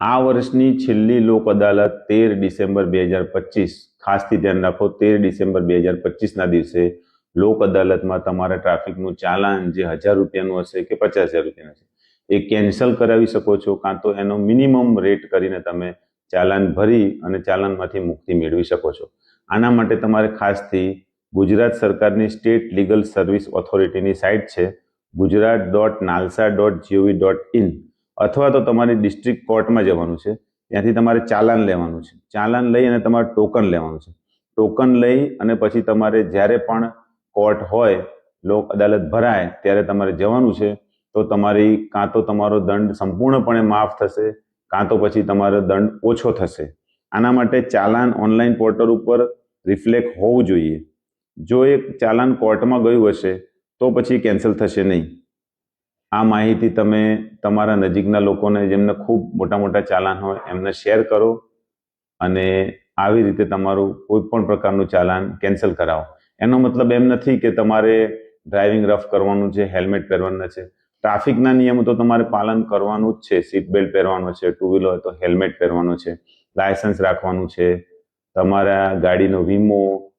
આ વર્ષની છેલ્લી લોક અદાલત તેર ડિસેમ્બર બે હજાર પચીસ. ખાસથી ધ્યાન રાખો, તેર ડિસેમ્બર બે હજાર પચીસના દિવસે લોક અદાલતમાં તમારા ટ્રાફિકનું ચાલાન જે હજાર રૂપિયાનું હશે કે પચાસ હજાર રૂપિયાનું હશે, એ કેન્સલ કરાવી શકો છો કાં તો એનો મિનિમમ રેટ કરીને તમે ચાલાન ભરી અને ચાલાનમાંથી મુક્તિ મેળવી શકો છો. આના માટે તમારે ખાસથી ગુજરાત સરકારની સ્ટેટ લીગલ સર્વિસ ઓથોરિટીની સાઇટ છે, Gujarat dot NALSA dot G O V dot in. અથવા તો તમારી ડિસ્ટ્રિક્ટ કોર્ટમાં જવાનું છે, ત્યાંથી તમારે ચાલાન લેવાનું છે. ચાલાન લઈ અને તમારે ટોકન લેવાનું છે. ટોકન લઈ અને પછી તમારે જ્યારે પણ કોર્ટ હોય, લોક અદાલત ભરાય, ત્યારે તમારે જવાનું છે, તો તમારી કાં તો તમારો દંડ સંપૂર્ણપણે માફ થશે, કાં તો પછી તમારો દંડ ઓછો થશે. આના માટે ચાલાન ઓનલાઈન પોર્ટલ ઉપર રિફ્લેક્ટ હોવું જોઈએ. જો એ ચાલાન કોર્ટમાં ગયું હશે, તો પછી કેન્સલ થશે નહીં. આ માહિતી તમે તમારા નજીકના લોકોને જેમને ખૂબ મોટા મોટા ચાલાન હોય એમને શેર કરો અને આવી રીતે તમારું કોઈ પણ પ્રકારનું ચાલાન કેન્સલ કરાવો. એનો મતલબ એમ નથી કે તમારે ડ્રાઇવિંગ રફ કરવાનું છે, હેલ્મેટ પહેરવાનું છે. ટ્રાફિકના નિયમો તો તમારે પાલન કરવાનું જ છે. સીટ બેલ્ટ પહેરવાનો છે, ટુ વ્હીલર હોય તો હેલ્મેટ પહેરવાનું છે, લાયસન્સ રાખવાનું છે, તમારા ગાડીનો વીમો,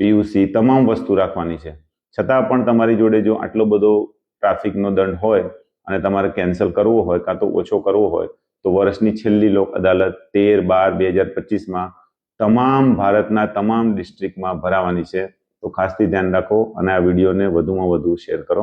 પીયુસી, તમામ વસ્તુ રાખવાની છે. છતાં પણ તમારી જોડે જો આટલો બધો ટ્રાફિકનો દંડ હોય અને તમારે કેન્સલ કરવો હોય કાં તો ઓછો કરવો હોય, તો વર્ષની છેલ્લી લોક અદાલત તેર બાર બે હજાર પચીસમાં તમામ ભારતના તમામ ડિસ્ટ્રિક્ટમાં ભરાવાની છે. તો ખાસથી ધ્યાન રાખો અને આ વિડીયોને વધુમાં વધુ શેર કરો.